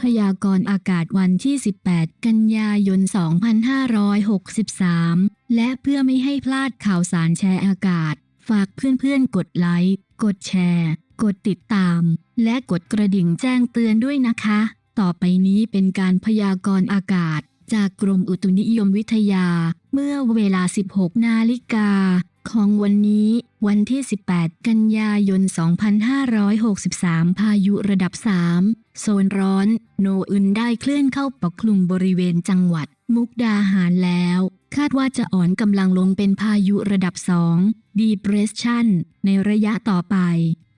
พยากรณ์อากาศวันที่ 18 กันยายน 2563 และเพื่อไม่ให้พลาดข่าวสารแชร์อากาศ ฝากเพื่อนๆ กดไลค์ กดแชร์ กดติดตาม และกดกระดิ่งแจ้งเตือนด้วยนะคะ ต่อไปนี้เป็นการพยากรณ์อากาศ จากกรมอุตุนิยมวิทยา เมื่อเวลา 16 นาฬิกา ของวันนี้วันที่ 18 กันยายน 2563 พายุระดับ 3 โซนร้อน โนอึนได้เคลื่อนเข้าปกคลุมบริเวณจังหวัด มุกดาหารแล้ว คาดว่าจะอ่อนกำลังลงเป็นพายุระดับ 2 depression ในระยะต่อไป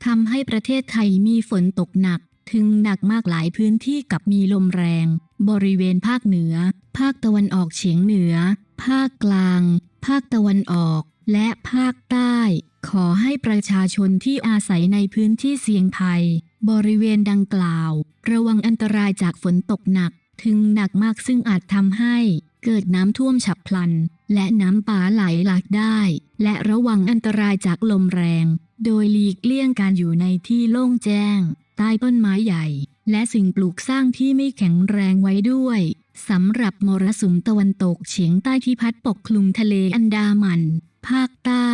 ทำให้ประเทศไทยมีฝนตกหนัก ถึงหนักมากหลายพื้นที่กับมีลมแรง บริเวณภาคเหนือ ภาคตะวันออกเฉียงเหนือ ภาคกลาง ภาคตะวันออก และภาคใต้ ขอให้ประชาชนที่อาศัยในพื้นที่เสี่ยงภัย บริเวณดังกล่าว ระวังอันตรายจากฝนตกหนัก ถึงหนักมากซึ่งอาจทำให้เกิดน้ำท่วมฉับพลัน และน้ำป่าไหลหลากได้ และระวังอันตรายจากลมแรง โดยหลีกเลี่ยงการอยู่ในที่โล่งแจ้ง ใต้ต้นไม้ใหญ่ และสิ่งปลูกสร้างที่ไม่แข็งแรงไว้ด้วยสำหรับมรสุมตะวันตกเฉียงใต้ที่พัดปกคลุมทะเลอันดามัน ภาคใต้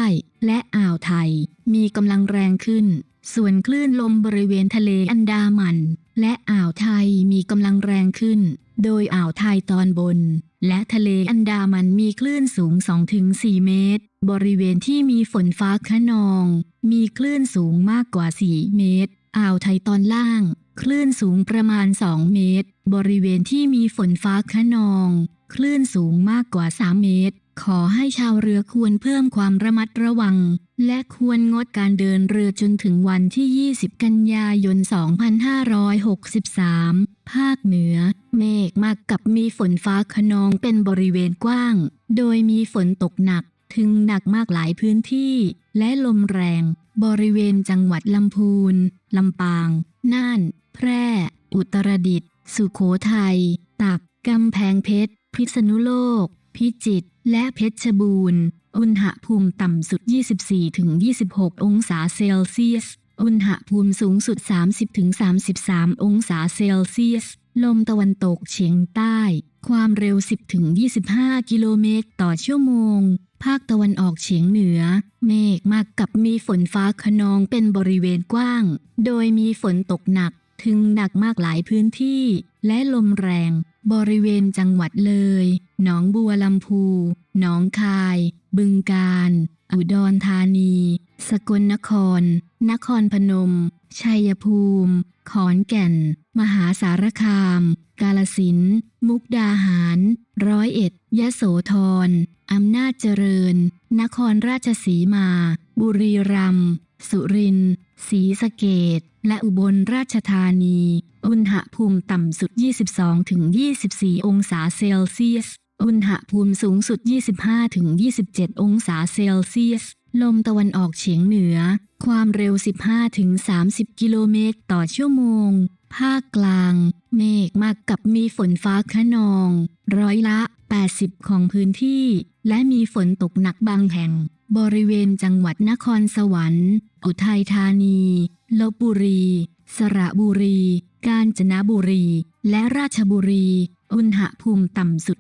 และอ่าวไทย มีกำลังแรงขึ้น ส่วนคลื่นลมบริเวณทะเลอันดามัน และอ่าวไทยมีกำลังแรงขึ้น โดยอ่าวไทยตอนบน และทะเลอันดามันมีคลื่นสูง 2-4 เมตร บริเวณที่มีฝนฟ้าคะนอง มีคลื่นสูงมากกว่า 4 เมตร อ่าวไทยตอนล่าง คลื่นสูงประมาณ 2 เมตร บริเวณที่มีฝนฟ้าคะนอง คลื่นสูงมากกว่า 3 เมตร ขอให้ชาวเรือควรเพิ่มความระมัดระวัง และควรงดการเดินเรือจนถึงวันที่ 20 กันยายน 2563 ภาคเหนือ เมฆมากกับมีฝนฟ้าคะนองเป็นบริเวณกว้าง โดยมีฝนตกหนักถึงหนักมากหลายพื้นที่ และลมแรง บริเวณจังหวัดลำพูน ลำปาง น่าน แพร่ อุตรดิตถ์ สุโขทัย ตาก กำแพงเพชร พิษณุโลก พิจิตรและเพชรบูรณ์ อุณหภูมิต่ำสุด 24-26 องศาเซลเซียส อุณหภูมิสูงสุด 30-33 องศาเซลเซียส ลมตะวันตกเฉียงใต้ ความเร็ว 10-25 กิโลเมตรต่อชั่วโมง ภาคตะวันออกเฉียงเหนือ เมฆมากกับมีฝนฟ้าคะนองเป็นบริเวณกว้าง โดยมีฝนตกหนัก ถึงหนักมากหลายพื้นที่ และลมแรง บริเวณจังหวัดเลย หนองบัวลำพู หนองคาย บึงกาฬอุดรธานี สกลนคร นครพนม ชัยภูมิ ขอนแก่น มหาสารคาม กาลสิน มุกดาหาร ร้อยเอ็ด ยะโสธร อำนาจเจริญ นครราชสีมา บุรีรัมย์ สุรินทร์ศรีสะเกด และอุบลราชธานี อุณหภูมิต่ำสุด 22-24 องศาเซลเซียส อุณหภูมิสูงสุด 25-27 องศาเซลเซียส ลมตะวันออกเฉียงเหนือ ความเร็ว 15-30 กิโลเมตรต่อชั่วโมง ภาคกลาง เมฆมากกับมีฝนฟ้าคะนอง ร้อยละ 80 ของพื้นที่ และมีฝนตกหนักบางแห่ง บริเวณจังหวัดนครสวรรค์ อุทัยธานี ลบบุรี สระบุรี กาญจนบุรี และราชบุรี อุณหภูมิต่ำสุด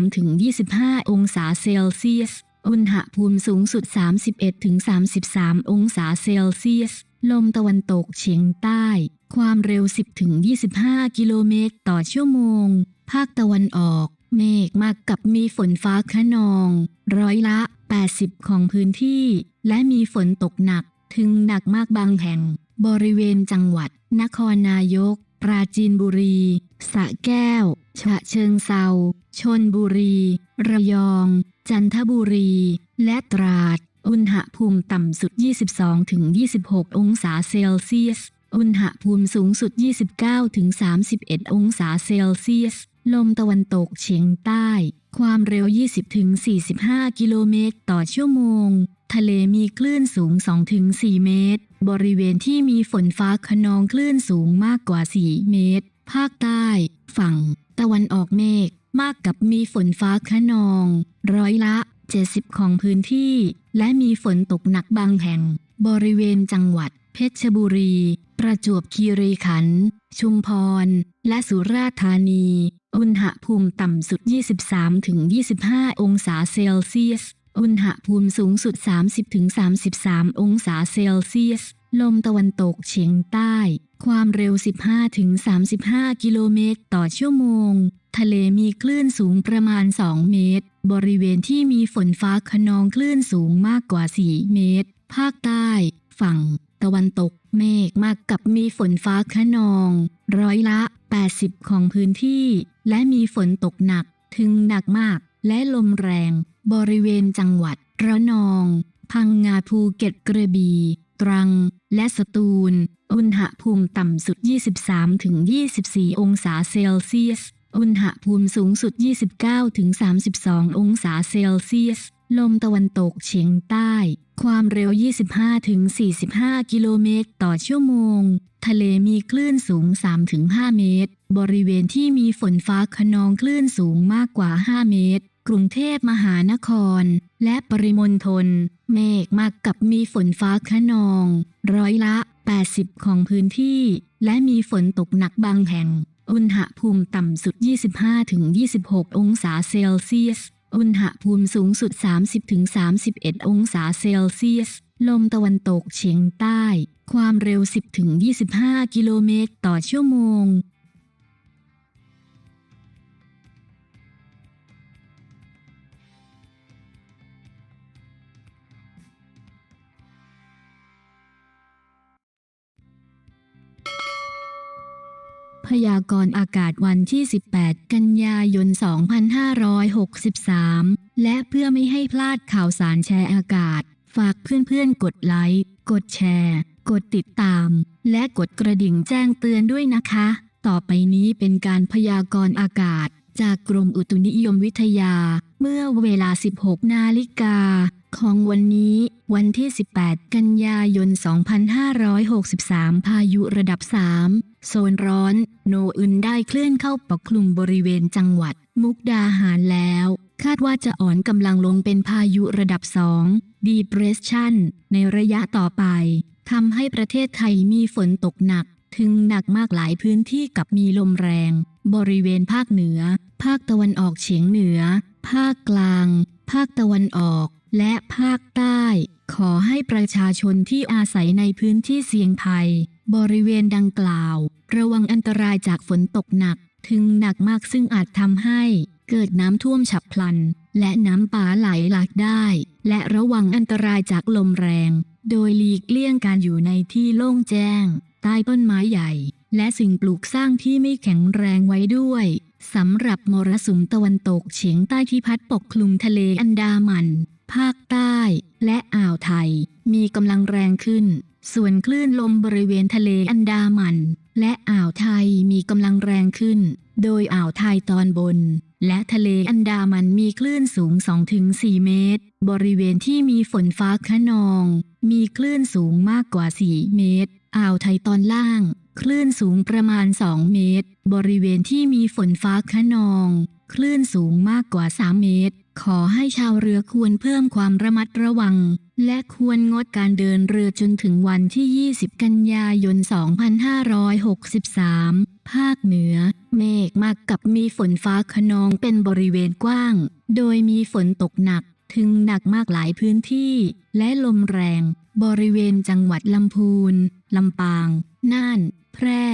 23-25 องศาเซลเซียส อุณหภูมิสูงสุด 31-33 องศาเซลเซียส ลมตะวันตกเฉียงใต้ ความเร็ว 10-25 กิโลเมตรต่อชั่วโมง ภาคตะวันออก เมฆมากกับมีฝนฟ้าคะนอง ร้อยละ 80 ของพื้นที่ และมีฝนตกหนักถึงหนักมากบางแห่ง บริเวณจังหวัด นครนายก ปราจีนบุรี สระแก้ว ฉะเชิงเซา ชนบุรี ระยอง จันทบุรี และตราด อุณหภูมิต่ำสุด 22-26 องศาเซลเซียส อุณหภูมิสูงสุด 29-31 องศาเซลเซียส ลมตะวันตกเฉียงใต้ ความเร็ว 20-45 กิโลเมตรต่อชั่วโมง ทะเลมีคลื่นสูง 2-4 เมตร บริเวณที่มีฝนฟ้าคะนองคลื่นสูงมากกว่า 4 เมตร ภาคใต้ ฝั่ง ตะวันออกเมฆมากกับมีฝนฟ้าคะนอง ร้อยละ 70 ของพื้นที่ และมีฝนตกหนักบางแห่ง บริเวณจังหวัด เพชรบุรี ประจวบคีรีขันธ์ชุมพร และสุราษฎร์ธานี อุณหภูมิต่ำสุด 23-25 องศาเซลเซียส อุณหภูมิสูงสุด 30-33 องศาเซลเซียส ลมตะวันตกเฉียงใต้ ความเร็ว 15-35 กิโลเมตรต่อชั่วโมง ทะเลมีคลื่นสูงประมาณ 2 เมตร บริเวณที่มีฝนฟ้าขนองคลื่นสูงมากกว่า 4 เมตร ภาคใต้ ฝั่ง ตะวันตก เมฆมากกับมีฝนฟ้าขนอง ร้อยละ 80 ของพื้นที่ และมีฝนตกหนักถึงหนักมาก และลมแรง บริเวณจังหวัด ระนอง พังงาภูเก็ตกระบี่ตรัง และสตูล อุณหภูมิต่ำสุด 23-24 องศาเซลเซียส อุณหภูมิสูงสุด 29-32 องศาเซลเซียส ลมตะวันตกเฉียงใต้ ความเร็ว 25-45 กิโลเมตรต่อชั่วโมง ทะเลมีคลื่นสูง 3-5 เมตร บริเวณที่มีฝนฟ้าขนองคลื่นสูงมากกว่า 5 เมตร กรุงเทพมหานคร และปริมณฑล เมฆมากกับมีฝนฟ้าขนอง ร้อยละ 80 ของพื้นที่ และมีฝนตกหนักบางแห่ง อุณหภูมิต่ำสุด 25-26 องศาเซลเซียส อุณหภูมิสูงสุด 30-31 องศาเซลเซียส ลมตะวันตกเฉียงใต้ ความเร็ว 10-25 กิโลเมตรต่อชั่วโมง พยากรณ์อากาศวันที่ 18 กันยายน 2563 และเพื่อไม่ให้พลาดข่าวสารแชร์อากาศ ฝากเพื่อนๆ กดไลค์ กดแชร์ กดติดตาม และกดกระดิ่งแจ้งเตือนด้วยนะคะ ต่อไปนี้เป็นการพยากรณ์อากาศ จากกรมอุตุนิยมวิทยา เมื่อเวลา 16 นาฬิกา ของวันนี้วันที่ 18 กันยายน 2563 พายุระดับ 3 โซนร้อน โนอึนได้เคลื่อนเข้าปกคลุมบริเวณจังหวัด มุกดาหารแล้ว คาดว่าจะอ่อนกำลังลงเป็นพายุระดับ 2 depression ในระยะต่อไปทำให้ประเทศไทยมีฝนตกหนัก ถึงหนักมากหลายพื้นที่กับมีลมแรง บริเวณภาคเหนือ ภาคตะวันออกเฉียงเหนือ ภาคกลาง ภาคตะวันออก และภาคใต้ ขอให้ประชาชนที่อาศัยในพื้นที่เสี่ยงภัย บริเวณดังกล่าว ระวังอันตรายจากฝนตกหนัก ถึงหนักมากซึ่งอาจทำให้ เกิดน้ำท่วมฉับพลัน และน้ำป่าไหลหลากได้ และระวังอันตรายจากลมแรง โดยหลีกเลี่ยงการอยู่ในที่โล่งแจ้ง ใต้ต้นไม้ใหญ่ และสิ่งปลูกสร้างที่ไม่แข็งแรงไว้ด้วยสำหรับมรสุมตะวันตกเฉียงใต้ที่พัดปกคลุมทะเลอันดามัน ภาคใต้ และอ่าวไทย มีกำลังแรงขึ้น ส่วนคลื่นลมบริเวณทะเลอันดามัน และอ่าวไทยมีกำลังแรงขึ้น โดยอ่าวไทยตอนบน และทะเลอันดามันมีคลื่นสูง 2-4 เมตร บริเวณที่มีฝนฟ้าขนอง มีคลื่นสูงมากกว่า 4 เมตร อ่าวไทยตอนล่าง คลื่นสูงประมาณ 2 เมตร บริเวณที่มีฝนฟ้าขนอง คลื่นสูงมากกว่า 3 เมตร ขอให้ชาวเรือควรเพิ่มความระมัดระวัง และควรงดการเดินเรือจนถึงวันที่ 20 กันยายน 2563 ภาคเหนือ เมฆมากกับมีฝนฟ้าขนองเป็นบริเวณกว้าง โดยมีฝนตกหนักถึงหนักมากหลายพื้นที่ และลมแรง บริเวณจังหวัดลำพูน ลำปาง น่าน แพร่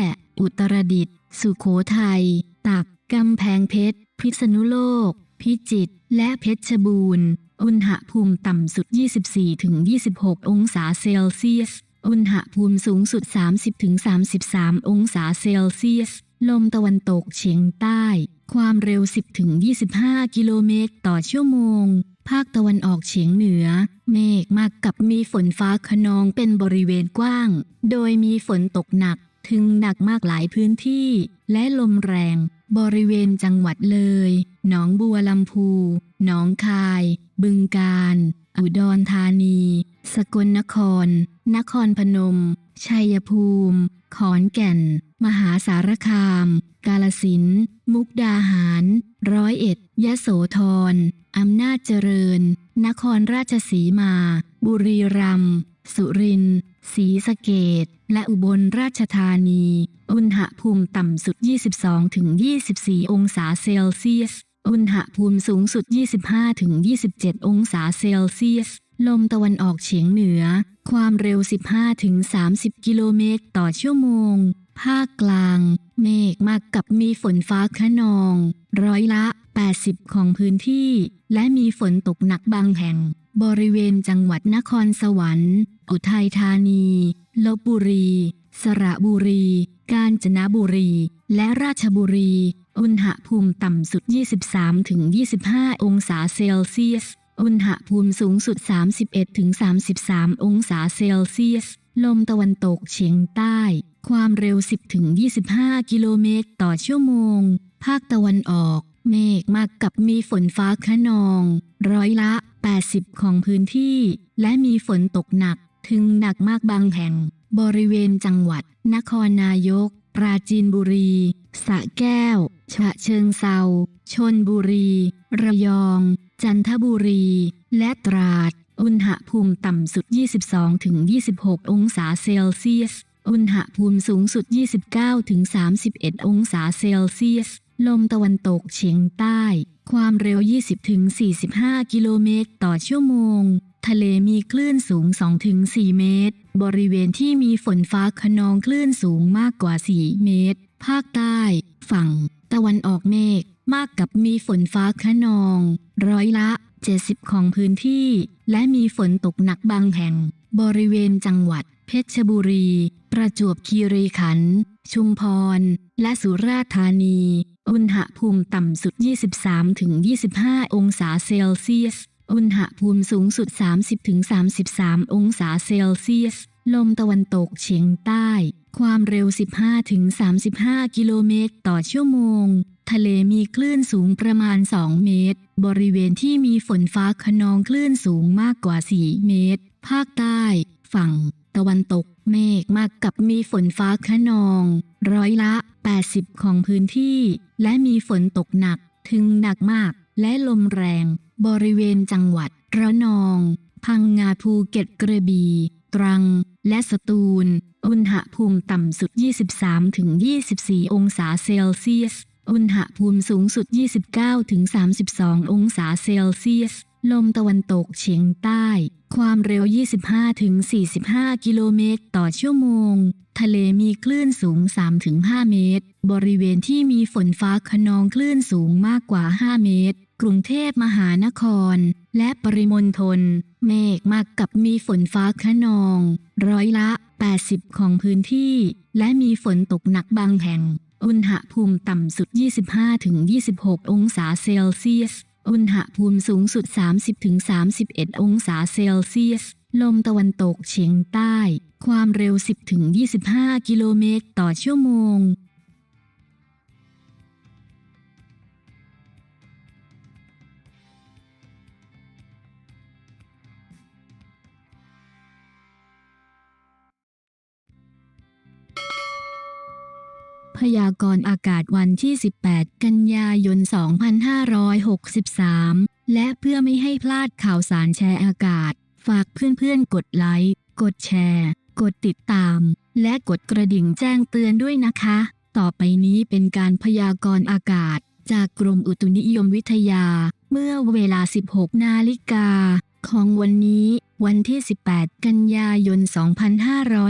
อุตรดิตถ์ สุโขทัย ตาก กำแพงเพชร พิษณุโลก พิจิตรและเพชรบูรณ์ อุณหภูมิต่ำสุด 24-26 องศาเซลเซียส อุณหภูมิสูงสุด 30-33 องศาเซลเซียส ลมตะวันตกเฉียงใต้ ความเร็ว 10-25 กิโลเมตรต่อชั่วโมง ภาคตะวันออกเฉียงเหนือ เมฆมากกับมีฝนฟ้าขนองเป็นบริเวณกว้าง โดยมีฝนตกหนักถึงหนักมากหลายพื้นที่ และลมแรง บริเวณจังหวัดเลย หนองบัวลำพู หนองคาย บึงกาฬ อุดรธานี สกลนคร นครพนม ชัยภูมิ ขอนแก่น มหาสารคาม กาลสิน มุกดาหาร ร้อยเอ็ด ยะโสธร อำนาจเจริญ นครราชสีมา บุรีรัมย์ สุรินทร์ศรีสะเกดและอุบลราชธานี อุณหภูมิต่ำสุด 22-24 องศาเซลเซียส อุณหภูมิสูงสุด 25-27 องศาเซลเซียส ลมตะวันออกเฉียงเหนือ ความเร็ว 15-30 กิโลเมตรต่อชั่วโมง ภาคกลาง เมฆมากกับมีฝนฟ้าคะนอง ร้อยละ 80 ของพื้นที่ และมีฝนตกหนักบางแห่ง บริเวณจังหวัดนครสวรรค์ อุทัยธานีลบบุรี สระบุรี กาญจนบุรี และราชบุรี อุณหภูมิต่ำสุด 23-25 องศาเซลเซียส อุณหภูมิสูงสุด 31-33 องศาเซลเซียส ลมตะวันตกเฉียงใต้ ความเร็ว 10-25 กิโลเมตรต่อชั่วโมง ภาคตะวันออก เมฆมากกับมีฝนฟ้าคะนอง ร้อยละ 80 ของพื้นที่ และมีฝนตกหนักถึงหนักมากบางแห่ง บริเวณจังหวัด นครนายก ปราจีนบุรี สระแก้ว ฉะเชิงเซาชนบุรี ระยอง จันทบุรี และตราด อุณหภูมิต่ำสุด 22-26 องศาเซลเซียส อุณหภูมิสูงสุด 29-31 องศาเซลเซียส ลมตะวันตกเฉียงใต้ ความเร็ว 20-45 กิโลเมตรต่อชั่วโมง ทะเลมีคลื่นสูง 2-4 เมตร บริเวณที่มีฝนฟ้าคะนองคลื่นสูงมากกว่า 4 เมตร ภาคใต้ ฝั่ง ตะวันออกเมฆ มากกับมีฝนฟ้าคะนอง ร้อยละ 70 ของพื้นที่ และมีฝนตกหนักบางแห่ง บริเวณจังหวัด เพชรบุรี ประจวบคีรีขันธ์ชุมพร และสุราษฎร์ธานี อุณหภูมิต่ำสุด 23-25 องศาเซลเซียส อุณหภูมิสูงสุด 30-33 องศาเซลเซียส ลมตะวันตกเฉียงใต้ ความเร็ว 15-35 กิโลเมตรต่อชั่วโมง ทะเลมีคลื่นสูงประมาณ 2 เมตร บริเวณที่มีฝนฟ้าคะนองคลื่นสูงมากกว่า 4 เมตร ภาคใต้ ฝั่ง ตะวันตก เมฆมากกับมีฝนฟ้าคะนอง ร้อยละ 80 ของพื้นที่ และมีฝนตกหนักถึงหนักมาก และลมแรง บริเวณจังหวัดระนอง พังงาภูเก็ตกระบี่ ตรัง และสตูล อุณหภูมิต่ำสุด 23-24 องศาเซลเซียส อุณหภูมิสูงสุด 29-32 องศาเซลเซียส ลมตะวันตกเฉียงใต้ ความเร็ว 25-45 กิโลเมตรต่อชั่วโมง ทะเลมีคลื่นสูง 3-5 เมตร บริเวณที่มีฝนฟ้าคะนองคลื่นสูงมากกว่า 5 เมตร กรุงเทพมหานคร และปริมณฑล เมฆมากกับมีฝนฟ้าคะนอง ร้อยละ 80 ของพื้นที่ และมีฝนตกหนักบางแห่ง อุณหภูมิต่ำสุด 25-26 องศาเซลเซียส อุณหภูมิสูงสุด 30-31 องศาเซลเซียส ลมตะวันตกเฉียงใต้ ความเร็ว 10-25 กิโลเมตรต่อชั่วโมง พยากรณ์อากาศวันที่ 18 กันยายน 2563 และเพื่อไม่ให้พลาดข่าวสารแชร์อากาศ ฝากเพื่อนๆ กดไลค์ กดแชร์ กดติดตาม และกดกระดิ่งแจ้งเตือนด้วยนะคะ ต่อไปนี้เป็นการพยากรณ์อากาศ จากกรมอุตุนิยมวิทยา เมื่อเวลา 16 นาฬิกาของวันนี้ วันที่ 18 กันยายน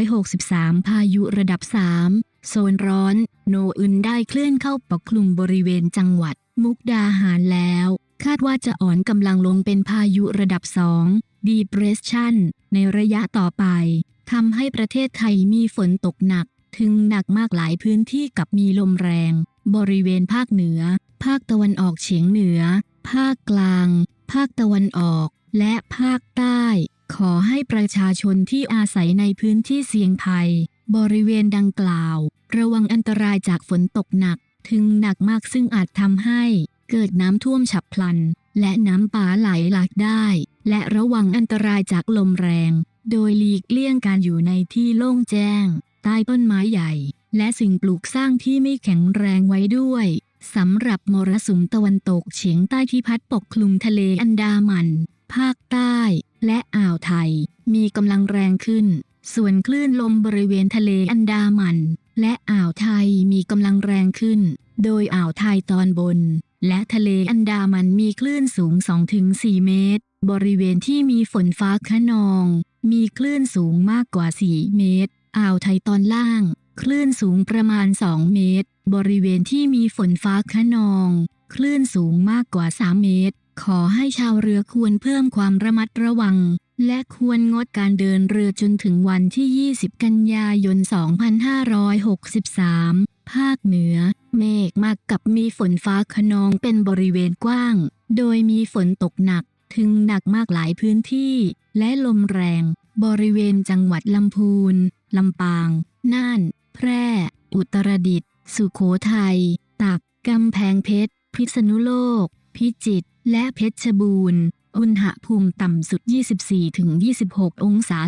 2563 พายุระดับ 3 โซนร้อน โนอึนได้เคลื่อนเข้าปกคลุมบริเวณจังหวัด มุกดาหารแล้ว คาดว่าจะอ่อนกำลังลงเป็นพายุระดับ2 Depression ในระยะต่อไปทำให้ประเทศไทยมีฝนตกหนัก ถึงหนักมากหลายพื้นที่กับมีลมแรง บริเวณภาคเหนือ ภาคตะวันออกเฉียงเหนือ ภาคกลาง ภาคตะวันออก และภาคใต้ ขอให้ประชาชนที่อาศัยในพื้นที่เสี่ยงภัย บริเวณดังกล่าว ระวังอันตรายจากฝนตกหนัก ถึงหนักมากซึ่งอาจทำให้เกิดน้ำท่วมฉับพลัน และน้ำป่าไหลหลากได้ และระวังอันตรายจากลมแรง โดยหลีกเลี่ยงการอยู่ในที่โล่งแจ้ง ใต้ต้นไม้ใหญ่ และสิ่งปลูกสร้างที่ไม่แข็งแรงไว้ด้วยสำหรับมรสุมตะวันตกเฉียงใต้ที่พัดปกคลุมทะเลอันดามัน ภาคใต้ และอ่าวไทย มีกำลังแรงขึ้น ส่วนคลื่นลมบริเวณทะเลอันดามัน และอ่าวไทยมีกำลังแรงขึ้น โดยอ่าวไทยตอนบน และทะเลอันดามันมีคลื่นสูง 2-4 เมตร บริเวณที่มีฝนฟ้าคะนอง มีคลื่นสูงมากกว่า 4 เมตร อ่าวไทยตอนล่าง คลื่นสูงประมาณ 2 เมตร บริเวณที่มีฝนฟ้าคะนอง คลื่นสูงมากกว่า 3 เมตร ขอให้ชาวเรือควรเพิ่มความระมัดระวัง และควรงดการเดินเรือจนถึงวันที่ 20 กันยายน 2563 ภาคเหนือ เมฆมากกับมีฝนฟ้าคะนองเป็นบริเวณกว้าง โดยมีฝนตกหนักถึงหนักมากหลายพื้นที่ และลมแรง บริเวณจังหวัดลำพูน ลำปาง น่าน แพร่ อุตรดิตถ์ สุโขทัย ตาก กำแพงเพชร พิษณุโลก พิจิตร และเพชรบูรณ์ อุณหภูมิต่ำสุด 24-26 องศา